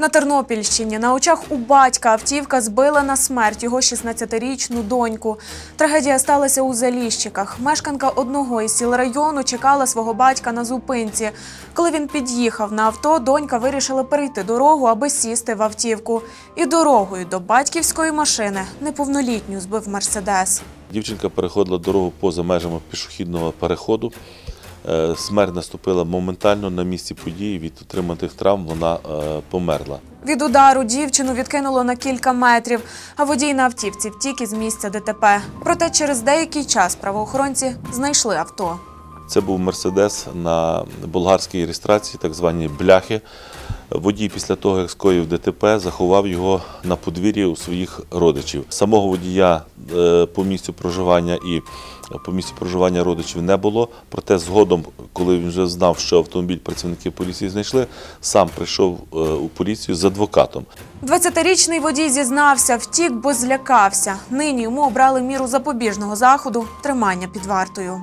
На Тернопільщині на очах у батька автівка збила на смерть його 16-річну доньку. Трагедія сталася у Заліщиках. Мешканка одного із сіл району чекала свого батька на зупинці. Коли він під'їхав на авто, донька вирішила перейти дорогу, аби сісти в автівку. І дорогою до батьківської машини неповнолітню збив мерседес. Дівчинка переходила дорогу поза межами пішохідного переходу. Е, Смерть наступила моментально на місці події. Від отриманих травм вона е, померла. Від удару дівчину відкинуло на кілька метрів, а водій на автівці втік із місця ДТП. Проте через деякий час правоохоронці знайшли авто. Це був мерседес на болгарській реєстрації, так звані бляхи. Водій після того, як скоїв ДТП, заховав його на подвір'ї у своїх родичів. Самого водія е, по місцю проживання і по місцю проживання родичів не було. Проте згодом, коли він вже знав, що автомобіль працівники поліції знайшли, сам прийшов е, у поліцію з адвокатом. 20-річний водій зізнався, втік, бо злякався. Нині йому обрали міру запобіжного заходу тримання під вартою.